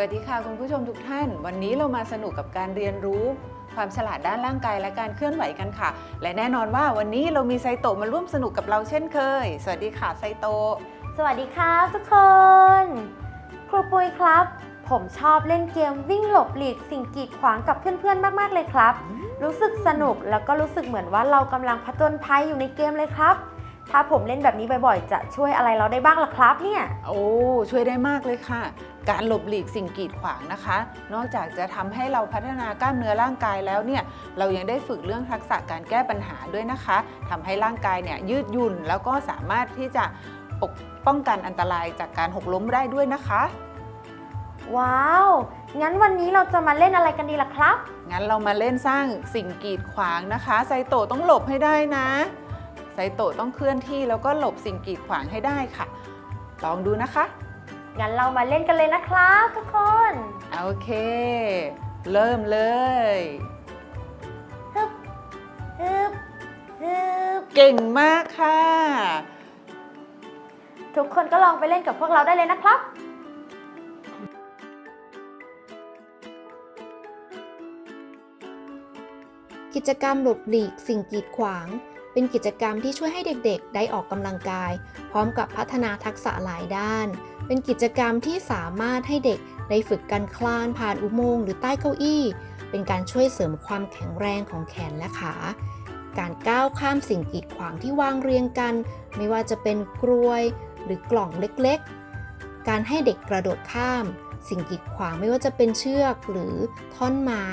วัสดีค่ะคุณผู้ชมทุกท่าน วันนี้เรามาสนุกกับการเรียนรู้ ความฉลาดด้านร่างกายและการเคลื่อนไหวกันค่ะ และแน่นอนว่าวันนี้เรามีไซโตะมาร่วมสนุกกับเราเช่นเคย สวัสดีค่ะไซโตะสวัสดีครับทุกคน ครูปุยครับ ผมชอบเล่นเกมวิ่งหลบหลีกสิ่งกีดขวางกับเพื่อนๆมากๆเลยครับ รู้สึกสนุกแล้วก็รู้สึกเหมือนว่าเรากำลังผจญภัยอยู่ในเกมเลยครับถ้าผมเล่นแบบนี้บ่อยๆ จะช่วยอะไรเราได้บ้างล่ะครับเนี่ย โอ้ ช่วยได้มากเลยค่ะ การหลบหลีกสิ่งกีดขวางนะคะ นอกจากจะทำให้เราพัฒนากล้ามเนื้อร่างกายแล้วเนี่ยเรายังได้ฝึกเรื่องทักษะการแก้ปัญหาด้วยนะคะทำให้ร่างกายเนี่ยยืดหยุ่น แล้วก็สามารถที่จะปกป้องกันอันตรายจากการหกล้มได้ด้วยนะคะ ว้าว งั้นวันนี้เราจะมาเล่นอะไรกันดีล่ะครับ งั้นเรามาเล่นสร้างสิ่งกีดขวางนะคะไซโตะต้องหลบให้ได้นะไซโตะต้องเคลื่อนที่แล้วก็หลบสิ่งกีดขวางให้ได้ค่ะ ลองดูนะคะ งั้นเรามาเล่นกันเลยนะครับทุกคน โอเค เริ่มเลย ฮึบ ฮึบ ฮึบ เก่งมากค่ะ ทุกคนก็ลองไปเล่นกับพวกเราได้เลยนะครับ กิจกรรมหลบหลีกสิ่งกีดขวาง เป็นกิจกรรมที่ช่วยให้เด็กๆ ได้ออกกำลังกาย พร้อมกับพัฒนาทักษะหลายด้านเป็นกิจกรรมที่สามารถให้เด็กได้ฝึกการคลานผ่านอุโมงค์หรือใต้เก้าอี้ เป็นการช่วยเสริมความแข็งแรงของแขนและขา การก้าวข้ามสิ่งกีดขวางที่วางเรียงกัน ไม่ว่าจะเป็นกรวยหรือกล่องเล็กๆ การให้เด็กกระโดดข้าม สิ่งกีดขวางไม่ว่าจะเป็นเชือกหรือท่อนไม้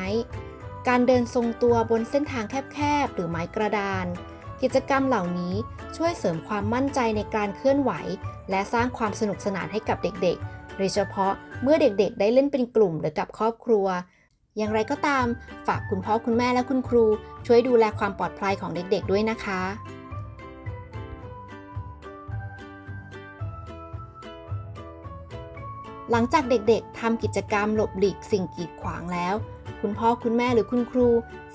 การเดินทรงตัวบนเส้นทางแคบๆ หรือไม้กระดาน กิจกรรมเหล่านี้ช่วยเสริมความมั่นใจในการเคลื่อนไหว และสร้างความสนุกสนานให้กับเด็กๆ โดยเฉพาะเมื่อเด็กๆ ได้เล่นเป็นกลุ่มหรือกับครอบครัว อย่างไรก็ตาม ฝากคุณพ่อคุณแม่และคุณครู ช่วยดูแลความปลอดภัยของเด็กๆ ด้วยนะคะหลังจากเด็กๆทำกิจกรรมหลบหลีกสิ่งกีดขวางแล้ว คุณพ่อคุณแม่หรือคุณครู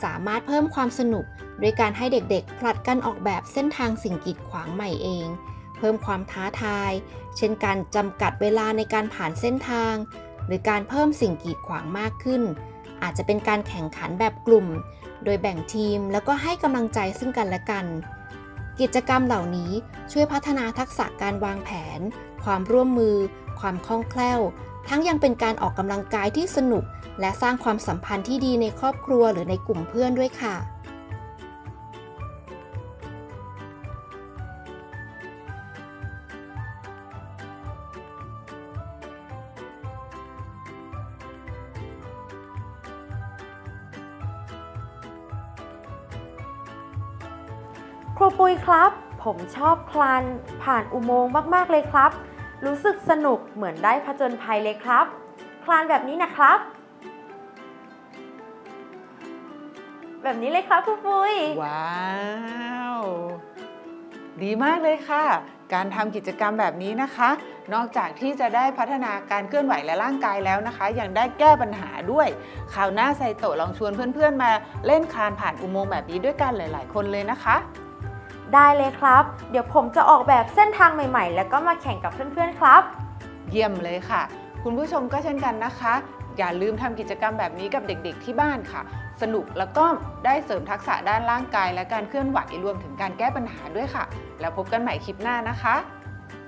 สามารถเพิ่มความสนุกด้วยการให้เด็กๆ ผลัดกันออกแบบเส้นทางสิ่งกีดขวางใหม่เอง เพิ่มความท้าทาย เช่นการจำกัดเวลาในการผ่านเส้นทาง หรือการเพิ่มสิ่งกีดขวางมากขึ้น อาจจะเป็นการแข่งขันแบบกลุ่ม โดยแบ่งทีมแล้วก็ให้กำลังใจซึ่งกันและกัน กิจกรรมเหล่านี้ช่วยพัฒนาทักษะการวางแผน ความร่วมมือ ความคล่องแคล่ว ทั้งยังเป็นการออกกำลังกายที่สนุก และสร้างความสัมพันธ์ที่ดีในครอบครัวหรือในกลุ่มเพื่อนด้วยค่ะ ครูปุยครับ ผมชอบคลานผ่านอุโมงค์มาก ๆ เลยครับ รู้สึกสนุกเหมือนได้ผจญภัยเลยครับ คลานแบบนี้นะครับ แบบนี้เลยครับครูปุยว้าว ดีมากเลยค่ะ การทำกิจกรรมแบบนี้นะคะ นอกจากที่จะได้พัฒนาการเคลื่อนไหวและร่างกายแล้วนะคะ ยังได้แก้ปัญหาด้วยคราวหน้าไซโตะลองชวนเพื่อนๆมาเล่นคลานผ่านอุโมงค์แบบนี้ด้วยกันหลาย ๆ คนเลยนะคะ ได้เลยครับ เดี๋ยวผมจะออกแบบเส้นทางใหม่ๆ แล้วก็มาแข่งกับเพื่อนๆครับ เยี่ยมเลยค่ะ คุณผู้ชมก็เช่นกันนะคะ อย่าลืมทำกิจกรรมแบบนี้กับเด็กๆที่บ้านค่ะ สนุกแล้วก็ได้เสริมทักษะด้านร่างกาย และการเคลื่อนไหวรวมถึงการแก้ปัญหาด้วยค่ะ แล้วพบกันใหม่คลิปหน้านะคะ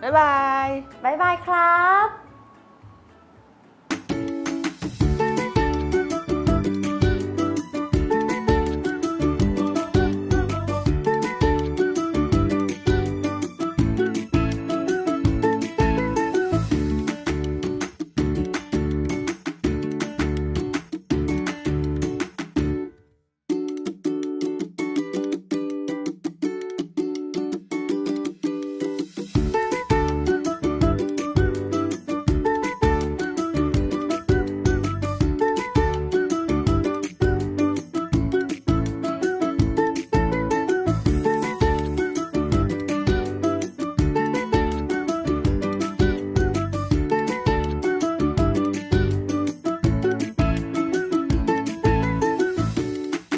บ๊ายบาย บ๊ายบายครับ